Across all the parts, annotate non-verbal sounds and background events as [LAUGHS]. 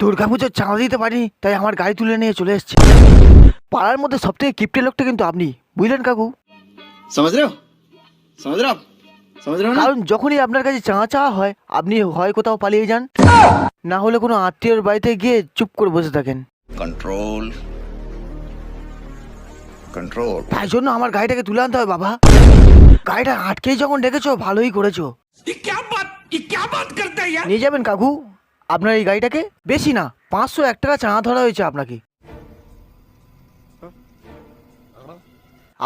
দুর্গাপুজোর চাঁদা দিতে পারিনি তাই আমার গাড়ি তুলে নিয়ে চলে এসছে। পাড়ার মধ্যে সবথেকে কিপ্টে লোকটা কিন্তু আপনি বুঝলেন কাকু? কারণ যখনই আপনার কাছে চাঁদা চাওয়া হয় আপনি হয় কোথাও পালিয়ে যান। না হলে কোনো আত্মীয়র বাড়িতে গিয়ে চুপ করে বসে থাকেন। কন্ট্রোল কন্ট্রোল তাই জন্য আমার গাড়িটাকে তুলে আনতে হয় বাবা। গাড়িটা আটকেই যখন ডেকেছো ভালোই করেছ। নিয়ে যাবেন কাকু। আপনার এই গাড়িটাকে বেশি না, পাঁচশো এক টাকা চাঁদা ধরা হয়েছে আপনাকে।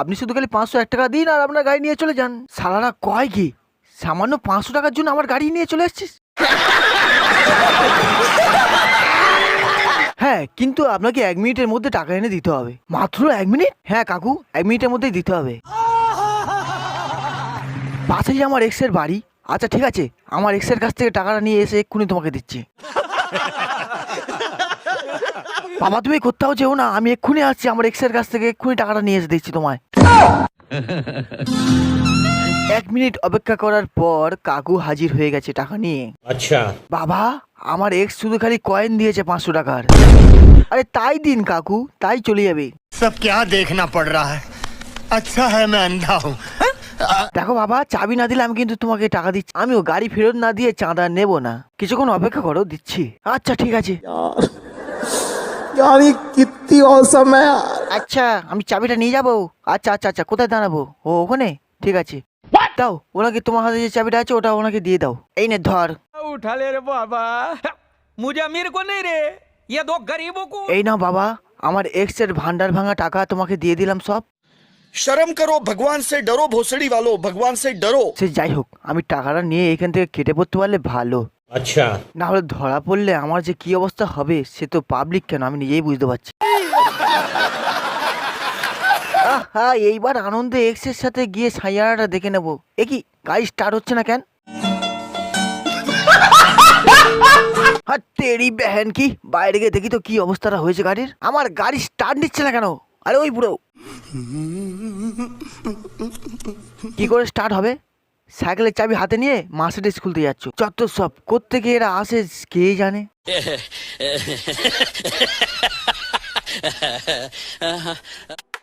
আপনি শুধু খালি পাঁচশো এক টাকা দিন আর আপনার গাড়ি নিয়ে চলে যান। সালারা কয় কি? সামান্য পাঁচশো টাকার জন্য আমার গাড়ি নিয়ে চলে এসছিস? হ্যাঁ কিন্তু আপনাকে এক মিনিটের মধ্যে টাকা এনে দিতে হবে। মাত্র এক মিনিট? হ্যাঁ কাকু, এক মিনিটের মধ্যেই দিতে হবে। পাশেই আমার এক্সের বাড়ি আচ্ছা ঠিক আছে আমার এক্সের কাছ থেকে টাকাটা নিয়ে এসে এক্ষুনি তোমাকে দিচ্ছি বাবা তুমি কোথাও যেও না আমি এক্ষুনি আসছি আমার এক্সের কাছ থেকে এক্ষুনি টাকাটা নিয়ে এসে দিচ্ছি তোমায় এক মিনিট অপেক্ষা করার পর কাকু হাজির হয়ে গেছে টাকা নিয়ে अच्छा বাবা আমার এক্স শুধু খালি কয়েন দিয়েছে পাঁচশো টাকার আরে তাই দিন কাকু তাই চলে যাবে सब क्या देखना पड़ रहा है अच्छा है मैं अंधा हूँ দেখো বাবা চাবি না দিলে আমি কিন্তু তোমাকে টাকা দিচ্ছি আমিও গাড়ি ফেরত না দিয়ে চাঁদা নেব না কিছুক্ষণ অপেক্ষা করো দিচ্ছি আচ্ছা ঠিক আছে यार ये कितनी औसम है यार আচ্ছা আমি চাবিটা নিয়ে যাবো আচ্ছা আচ্ছা আচ্ছা কোথায় দাঁড়াবো ও ওখানে ঠিক আছে দাও ওনাকে তোমার হাতে যে চাবিটা আছে ওটা ওনাকে দিয়ে দাও এই নে ধর उठा ले रे बाबा मुझे अमीर को नहीं रे ये दो गरीबों को এই নাও বাবা আমার এক্স এর ভান্ডার ভাঙা টাকা তোমাকে দিয়ে দিলাম সব শরম করো ভগবান সে ডরো ভোসড়ি ভালো ভগবান সে ডরো সে যাই হোক আমি টাকাটা নিয়ে এখান থেকে কেটে পড়তে পারলে ভালো। আচ্ছা। না হলে ধরা পড়লে আমার যে কি অবস্থা হবে সে তো পাবলিক কেন? আমি নিজেই বুঝতে পারছি। হ্যাঁ এইবার আনন্দে এক্সের সাথে গিয়ে সাইয়ারাটা দেখে নেব। এ কি গাড়ি স্টার্ট হচ্ছে না কেন? হ্যাঁ তেরি বেহেন কি? বাইরে গিয়ে দেখি তো কি অবস্থাটা হয়েছে গাড়ির। আমার গাড়ি স্টার্ট নিচ্ছে না কেন? আরে ওই বুড়ো। কি করে স্টার্ট হবে? সাইকেলের চাবি হাতে নিয়ে মার্সিডিজ খুলতে যাচ্ছ। চত্ব সব কোত্থেকে এরা আসে কে জানে? [LAUGHS]